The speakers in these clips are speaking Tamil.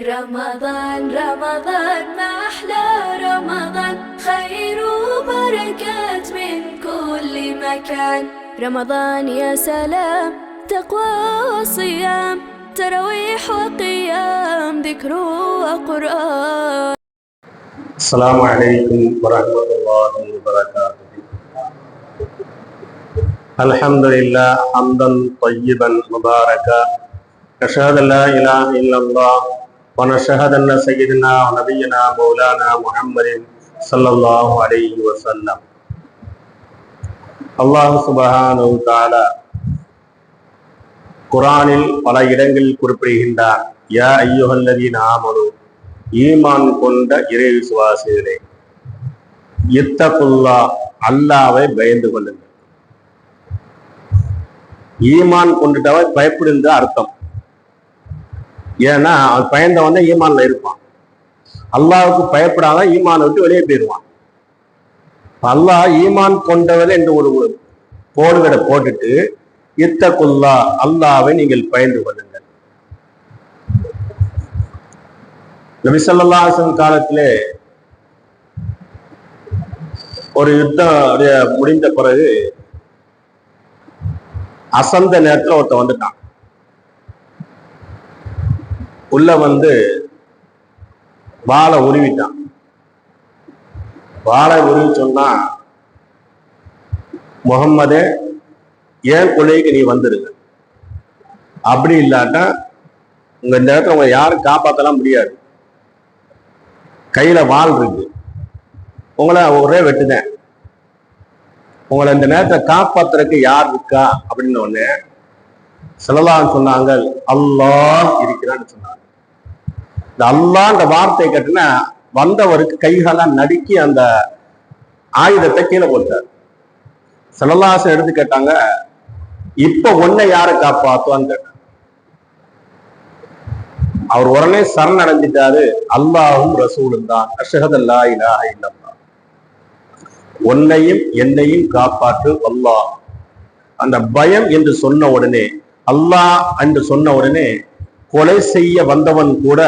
رمضان رمضان ما أحلى رمضان. خير وبركات من كل مكان. رمضان يا سلام تقوى وصيام. تراويح وقيام ذكر وقرآن. السلام عليكم ورحمة الله وبركاته. الحمد لله حمدا طيبا مباركا. أشهد أن لا إله إلا الله ونشهد أن سيدنا ونبينا مولانا محمد صلى الله عليه وسلم அல்லாஹ் சுபஹானு தாலா குரானில் பல இடங்களில் குறிப்பிடுகின்றார் யா ஐயுகல்லதீன் ஆமனு ஈமான் கொண்ட இறை விசுவாசிகளே இத்தகுல்லா அல்லாவை பயந்து கொள்ளுங்கள் ஈமான் கொண்டுட்டவ பயப்படுங்க அர்த்தம் ஏன்னா அவன் பயந்தவன் தான் ஈமான்ல இருப்பான். அல்லாவுக்கு பயப்படாத ஈமானை விட்டு வெளியே போயிடுவான். அல்லாஹ் ஈமான் கொண்டவர் என்று ஒரு போடுகிற போட்டுட்டு இத்தகுல்லா அல்லாவை நீங்கள் பயந்து கொள்ளுங்கள். நபிசல்லாசன் காலத்திலே ஒரு யுத்தம் முடிந்த பிறகு அசந்த நேரத்துல ஒருத்தன் வந்துட்டான். உள்ள வந்து வாழை உருவிட்டான். வாழை உருவி சொன்னா முகம்மதே ஏன் கொள்ளைக்கு நீ வந்துருங்க அப்படி இல்லாட்டா உங்க இந்த இடத்துல உங்க யாரும் காப்பாத்தலாம் முடியாது. கையில வாள் இருக்கு. உங்களை ஒரே வெட்டுதேன் உங்களை இந்த நேரத்தை காப்பாத்துறதுக்கு யார் இருக்கா? அப்படின்னு ஒண்ணு சொல்லலாம் சொன்னாங்க அல்லாஹ் இருக்கிறான்னு சொன்னாங்க. இந்த அந்த வார்த்தை கேட்டுன்னா வந்தவருக்கு கைகாலாம் நடுக்கி அந்த ஆயுதத்தை கீழே போட்டார். சிலலாசம் எடுத்து கேட்டாங்க இப்ப உன்னை யாரை காப்பாத்துவான்னு அவர் உடனே சரணடைஞ்சிட்டாரு அல்லாவும் ரசூலும் தான். அஷகதல்லா இலாக இல்லம்மா உன்னையும் என்னையும் காப்பாற்று அல்லாஹ். அந்த பயம் என்று சொன்ன உடனே அல்லாஹ் என்று சொன்ன உடனே கொலை செய்ய வந்தவன் கூட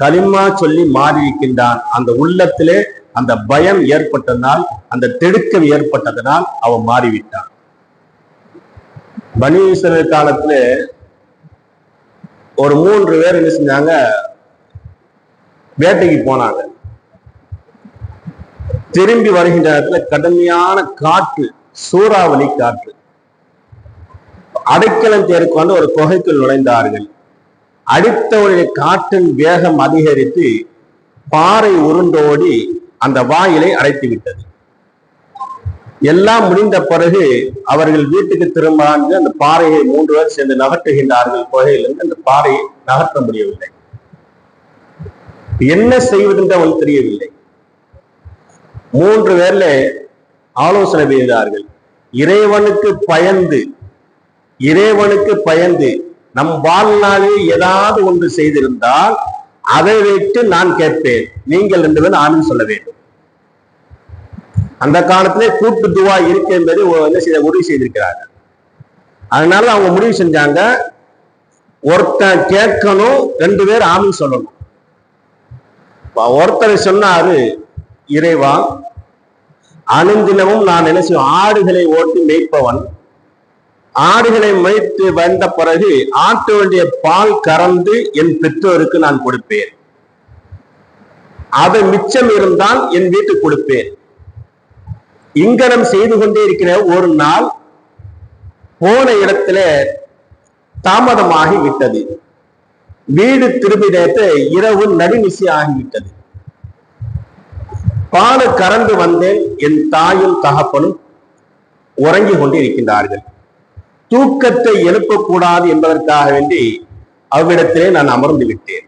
களிமா சொல்லி மாறியிருக்கின்றான். அந்த உள்ளத்திலே அந்த பயம் ஏற்பட்டதனால் அந்த திடுக்கம் ஏற்பட்டதனால் அவன் மாறிவிட்டான். பனீஸ்வரர் காலத்துல ஒரு மூன்று பேர் என்ன செஞ்சாங்க? வேட்டைக்கு போனாங்க. திரும்பி வருகின்ற இடத்துல கடுமையான காற்று சூறாவளி காற்று. அடைக்கலம் தேர்க்கொண்டு ஒரு குகைக்குள் நுழைந்தார்கள். அடித்தவருடைய காற்றின் வேகம் அதிகரித்து பாறை உருண்டோடி அந்த வாயிலை அடைத்து விட்டது. எல்லாம் முடிந்த பிறகு அவர்கள் வீட்டுக்கு திரும்ப அந்த பாறையை மூன்று பேர் சேர்ந்து நகர்த்துகின்றார்கள் குகையிலிருந்து அந்த பாறையை நகர்த்த முடியவில்லை. என்ன செய்வதென்று அவனுக்கு தெரியவில்லை. மூன்று பேர்ல ஆலோசனை செய்தார்கள் இறைவனுக்கு பயந்து இறைவனுக்கு பயந்து நம் வாழ்நாளில் ஏதாவது ஒன்று செய்திருந்தால் அதை வைத்து நான் கேட்பேன். நீங்கள் ரெண்டு பேரும் ஆணும் சொல்ல வேண்டும். அந்த காலத்திலே கூட்டு துவா இருக்கு என்பதை என்ன செய்த உறுதி செய்திருக்கிறார்கள். அதனால அவங்க முடிவு செஞ்சாங்க ஒருத்தன் கேட்கணும் ரெண்டு பேர் ஆமின் சொல்லணும். ஒருத்தர் சொன்னாரு இறைவா அணுந்தினமும் நான் என்ன செய்வேன் ஆடுகளை ஓட்டி மேய்ப்பவன் ஆடுகளை மேய்த்து வந்த பிறகு ஆட்டு பால் கறந்து என் பெற்றோருக்கு நான் கொடுப்பேன். அது மிச்சம் இருந்தால் என் வீட்டுக்கு கொடுப்பேன். இங்கனம் செய்து கொண்டே இருக்கிற ஒரு நாள் போன இடத்துல தாமதமாகி விட்டது. வீடு திரும்பி நேற்று இரவு நடுநிசி ஆகிவிட்டது பால் கறந்து வந்தேன். என் தாயும் தகப்பனும் உறங்கி கொண்டு இருக்கின்றார்கள் தூக்கத்தை எழுப்பக்கூடாது என்பதற்காக வேண்டி அவ்விடத்திலே நான் அமர்ந்து விட்டேன்.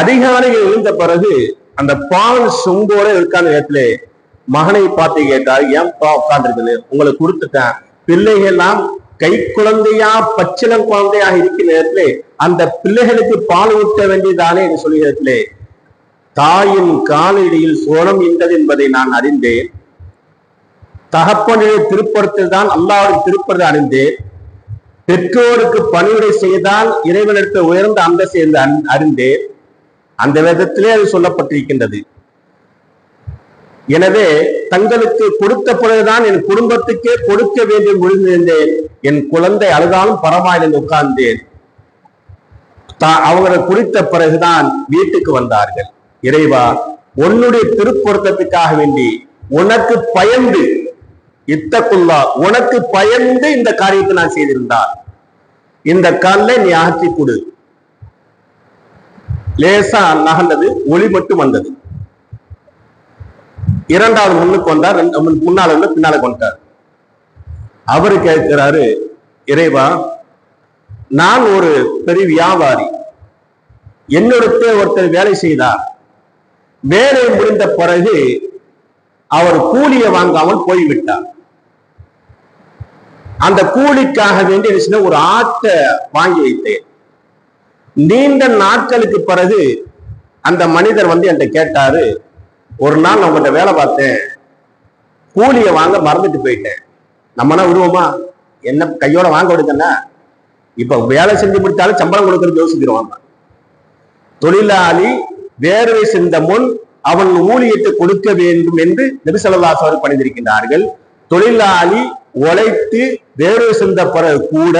அதிகாரிகள் எழுந்த பிறகு அந்த பால் சொம்போட இருக்கான நேரத்திலே மகனை பார்த்து கேட்டார் ஏன் உட்காந்துருக்குது உங்களுக்கு கொடுத்துட்டேன். பிள்ளைகள்லாம் கை குழந்தையா பச்சிலம் குழந்தையாக இருக்கிற நேரத்திலே அந்த பிள்ளைகளுக்கு பால் ஊட்ட வேண்டியதானே என்று சொல்லுகிறத்திலே தாயின் காலடியில் சோழம் இந்தது என்பதை நான் அறிந்தேன். தகப்பனுடைய திருப்படத்தில் தான் அல்லாவுடைய திருப்பதை அறிந்து பெற்றோருக்கு பணிவிடை செய்தால் இறைவனிடத்தை உயர்ந்த அந்த சேர்ந்து அறிந்து அந்த விதத்திலே அது சொல்லப்பட்டிருக்கின்றது. எனவே தங்களுக்கு கொடுத்த பிறகுதான் என் குடும்பத்துக்கே கொடுக்க வேண்டும் விழுந்திருந்தேன் என் குழந்தை அழுதாலும் பரவாயில்லை உட்கார்ந்தேன். தா- அவங்களை குறித்த பிறகுதான் வீட்டுக்கு வந்தார்கள். இறைவா உன்னுடைய திருப்பொருத்தத்துக்காக வேண்டி உனக்கு பயந்து இத்தக்குல்லா உனக்கு பயந்து இந்த காரியத்தை நான் செய்திருந்தார். இந்த கல்லை நீ அகற்றி கொடு. லேசா நகர்ந்தது ஒளி மட்டும் வந்தது. இரண்டாவது முன்னுக்கு வந்தார் முன்- முன்னால இருந்து பின்னால கொண்டார். அவரு கேட்கிறாரு இறைவா நான் ஒரு பெரிய வியாபாரி. என்னிடத்தே ஒருத்தர் வேலை செய்தார். வேலை முடிந்த பிறகு அவர் கூலியை வாங்காமல் போய்விட்டார். அந்த கூலிக்காக வேண்டி என்ன ஒரு ஆட்டை வாங்கி வைத்தேன். நீண்ட நாட்களுக்கு பிறகு அந்த மனிதர் வந்து என்கிட்ட கேட்டாரு ஒரு நாள் நான் உங்கள்கிட்ட வேலை பார்த்தேன். கூலியை வாங்க மறந்துட்டு போயிட்டேன். நம்மனா விடுவோமா? என்ன கையோட வாங்க விடுங்கன்னா இப்ப வேலை செஞ்சு முடித்தாலும் சம்பளம் கொடுக்கறது யோசிக்கிறோம். தொழிலாளி வேர்வை சிந்த முன் அவன் ஊழியத்தை கொடுக்க வேண்டும் என்று நெரிசலதாஸ் பணிந்திருக்கின்றார்கள். தொழிலாளி உழைத்து வேர்வை சிந்த பிறகு கூட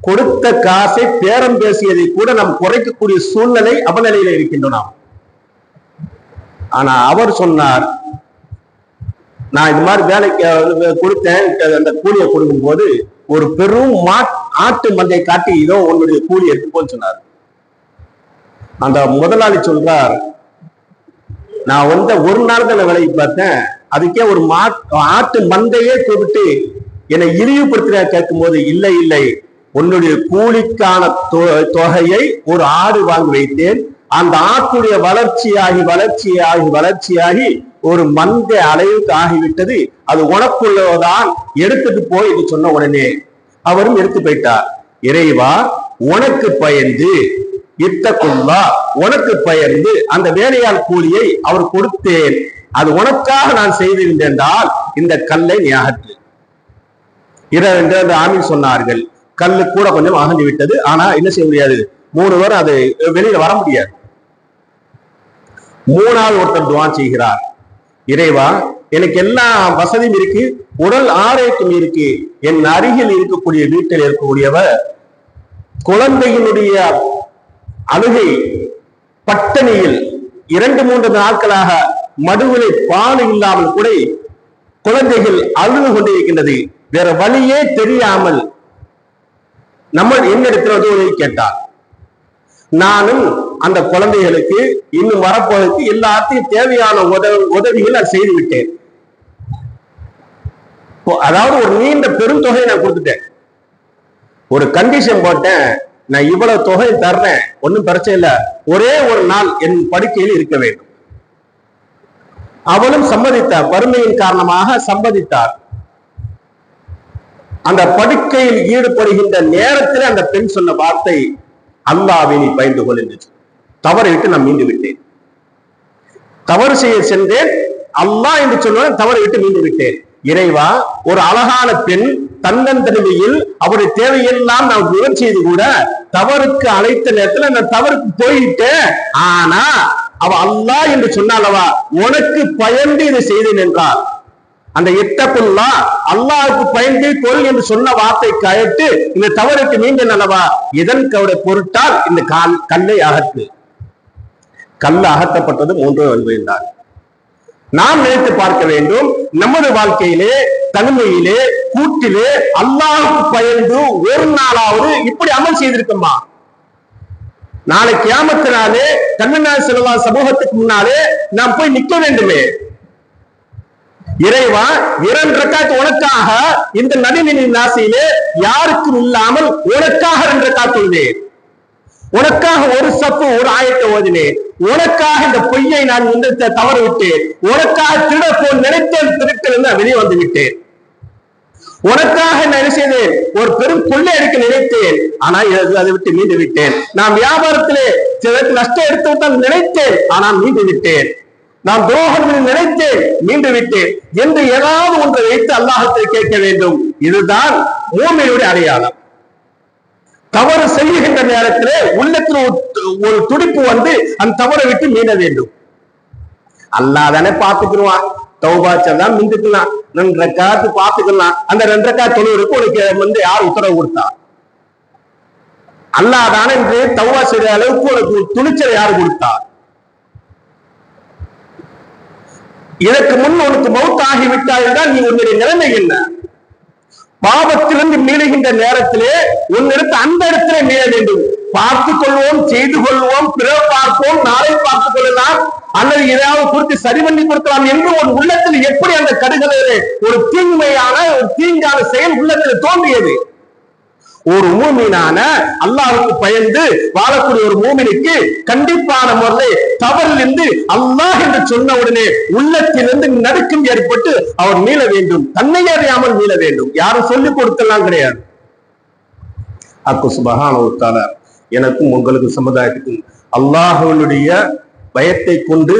கொடுத்த காசை பேரம் பேசியதை கூட நாம் குறைக்கக்கூடிய சூழ்நிலை அவநிலையில இருக்கின்றோம் ஆனா அவர் சொன்னார் நான் இது மாதிரி வேலைக்கு கொடுத்தேன் அந்த கூலியை கொடுக்கும் போது ஒரு பெரும் மா- ஆட்டு மந்தை காட்டி இதோ உன்னுடைய கூலி எடுத்துக்கோன்னு சொன்னார். அந்த முதலாளி சொல்றார் நான் வந்த ஒரு நாள் தான் வேலைக்கு பார்த்தேன் அதுக்கே ஒரு மா ஆட்டு மந்தையே கூப்பிட்டு என்னை இழிவுபடுத்துற கேட்கும் போது இல்லை இல்லை. உன்னுடைய கூலிக்கான தொ- தொகையை ஒரு ஆடு வாங்கி வைத்தேன். அந்த ஆட்டுடைய வளர்ச்சியாகி வளர்ச்சியாகி வளர்ச்சியாகி ஒரு மந்த அளவுக்கு ஆகிவிட்டது. அது உனக்குள்ளதான் எடுத்துட்டு போய் இது சொன்ன உடனே அவரும் எடுத்து போயிட்டார். இறைவா உனக்கு பயந்து இத்தக்குள்ளா உனக்கு பயந்து அந்த வேலையாள் கூலியை அவர் கொடுத்தேன். அது உனக்காக நான் செய்திருந்தேன் என்றால் இந்த கல்லை நீ அகற்று. இரண்டு என்று அந்த ஆமீன் சொன்னார்கள். கல்லு கூட கொஞ்சம் அகன்று விட்டது. ஆனா என்ன செய்ய முடியாது? மூணு பேரும் அது வெளியில வர முடியாது. மூணாவது ஒருத்தர் துவா செய்கிறார். இறைவா எனக்கு எல்லா வசதியும் இருக்கு. உடல் ஆரோக்கியம் இருக்கு. என் அருகில் இருக்கக்கூடிய வீட்டில் இருக்கக்கூடியவர் குழந்தையினுடைய அழுகை பட்டணியில் இரண்டு மூன்று நாட்களாக மடுவிலை பால் இல்லாமல் கூட குழந்தைகள் அழுது கொண்டிருக்கின்றது. வேற வழியே தெரியாமல் நம்ம என்னிடத்தில் வந்து உதவி கேட்டார்? நானும் அந்த குழந்தைகளுக்கு இன்னும் வரப்போவதற்கு எல்லாத்தையும் தேவையான உதவி உதவிகள் நான் செய்து விட்டேன் அதாவது ஒரு நீண்ட பெருந்தொகையை நான் கொடுத்துட்டேன். ஒரு கண்டிஷன் போட்டேன் நான் இவ்வளவு தொகை தர்றேன் ஒன்றும் பிரச்சனை இல்லை. ஒரே ஒரு நாள் என் படுக்கையில் இருக்க வேண்டும். அவளும் சம்மதித்தார். வறுமையின் காரணமாக சம்மதித்தார். அந்த படுக்கையில் ஈடுபடுகின்ற நேரத்தில் அந்த பெண் சொன்ன வார்த்தை அல்லாவை நீ பயந்து கொள் என்று தவறை விட்டு நான் மீண்டு விட்டேன். தவறு செய்ய சென்றேன். அல்லாஹ் என்று சொன்ன தவறு விட்டு மீண்டு விட்டேன். இறைவா ஒரு அழகான பெண் தன்னன் தனிமையில் அவருடைய தேவையெல்லாம் நான் விவரம் செய்து கூட தவறுக்கு அழைத்த நேரத்துல நான் தவறுக்கு போயிட்டேன் ஆனா அவ அல்லாஹ் என்று சொன்னாலவா? உனக்கு பயந்து இதை செய்தேன் என்றார். அந்த இத்தக்குள்ளா அல்லாவுக்கு பயந்து கொள் என்று சொன்ன வார்த்தை கயட்டு இந்த தவறுக்கு மீண்டும் அல்லவா இதன் கவுட பொருட்டால் இந்த கால் கல்லை அகற்று. கல் அகற்றப்பட்டது மூன்று என்றார். நாம் நினைத்து பார்க்க வேண்டும் நமது வாழ்க்கையிலே தனிமையிலே கூட்டிலே அல்லாவுக்கு பயந்து ஒரு நாளாவது இப்படி அமல் செய்திருக்குமா? நாளை கியாமத்தினாலே கண்ணனார் செல்வா சமூகத்துக்கு முன்னாலே நாம் போய் நிக்க வேண்டுமே. இறைவா இரண்டு ரக்காத்து உனக்காக இந்த நடுநிலை நாசியிலே யாருக்கும் இல்லாமல் உனக்காக ரெண்டு ரக்காத்து உனக்காக ஒரு சப்பு ஒரு ஆயத்தை ஓதினேன். உனக்காக இந்த பொய்யை நான் வந்து தவறு விட்டேன் உனக்காக திருட போல் நினைத்தேன் திருட்டல் நான் வெளியே வந்து விட்டேன் உனக்காக நினை செய்தேன்? ஒரு பெரும் கொள்ளை அடிக்க நினைத்தேன். ஆனா அதை விட்டு மீண்டு விட்டேன். நான் வியாபாரத்திலே சிலருக்கு நஷ்டம் எடுத்து விட்டால் நினைத்தேன். ஆனால் மீண்டு விட்டேன். நான் துரோகம் நினைத்தேன். மீண்டு விட்டேன். என்று ஏதாவது ஒன்றை வைத்து அல்லாஹத்தை கேட்க வேண்டும். இதுதான் மூமியுடைய அடையாளம். தவறு செய்கின்ற நேரத்திலே உள்ளத்தில் ஒரு துடிப்பு வந்து அந்த தவறை விட்டு மீள வேண்டும். அல்லாதானே பார்த்துக்கிடுவான் தௌபா செல்லாம் மிந்துக்கலாம். ரெண்டரை காத்து பார்த்துக்கலாம். அந்த ரெண்டரை காத்து தொழுவருக்கு உனக்கு வந்து யார் உத்தரவு கொடுத்தா? அல்லாஹ் தானே என்று தௌபா செய்த அளவுக்கு உனக்கு துணிச்சல் யார் கொடுத்தா? இதற்கு முன் உனக்கு மௌத்தாகி விட்டாய் தான் நீ உன்னுடைய நிலைமை என்ன? பாவத்திலிருந்து மீளுகின்ற நேரத்திலே உன்னிடத்து அந்த இடத்திலே மீள வேண்டும். பார்த்துக் கொள்வோம் செய்து கொள்வோம் பிற பார்ப்போம் நாளை பார்த்துக் கொள்ளலாம். அல்லது ஏதாவது குறித்து சரி பண்ணி கொடுக்கலாம் என்று ஒரு உள்ளத்தில் எப்படி அந்த கடுகளிலே ஒரு தீமையான ஒரு தீங்கான செயல் உள்ளத்தில் தோன்றியது? ஒரு மூமினான அல்லாவுக்கு பயந்து வாழக்கூடிய ஒரு மூமினுக்கு கண்டிப்பான முறையில் தவறிலிருந்து அல்லாஹ் என்று சொன்ன உடனே உள்ளத்திலிருந்து நடுக்கம் ஏற்பட்டு அவர் மீள வேண்டும். தன்னை அறியாமல் மீள வேண்டும். யாரும் சொல்லிக் கொடுத்தெல்லாம் கிடையாது. அக்கு சுபகான எனக்கும் உங்களுக்கு சமுதாயத்துக்கும் அல்லாஹனுடைய பயத்தை கொண்டு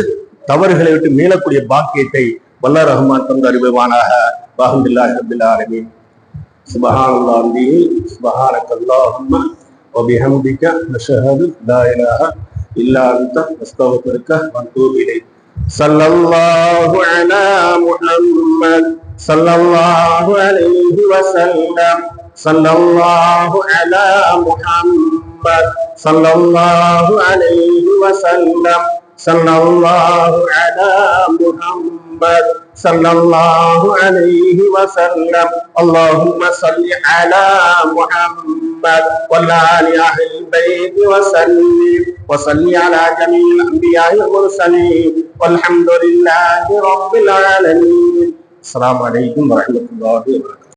தவறுகளை விட்டு மீளக்கூடிய பாக்கியத்தை வல்ல ரஹ்மான் தந்து அறிவுவானாக பாகம்பில்லாஹ் ரபில் ஆலமீன் سبحان الله به سبحانك اللهم وبحمدك نشهد لا اله الا انت نستغفرك ونتوب اليك صلى الله على محمد صلى الله عليه وسلم صلى الله على محمد صلى الله عليه وسلم صلى الله على محمد صلى الله عليه وسلم. اللهم صل على محمد وعلى آل أهل البيت وسلم. وصل على جميع الأنبياء والمرسلين. والحمد لله رب العالمين. السلام عليكم ورحمة الله وبركاته.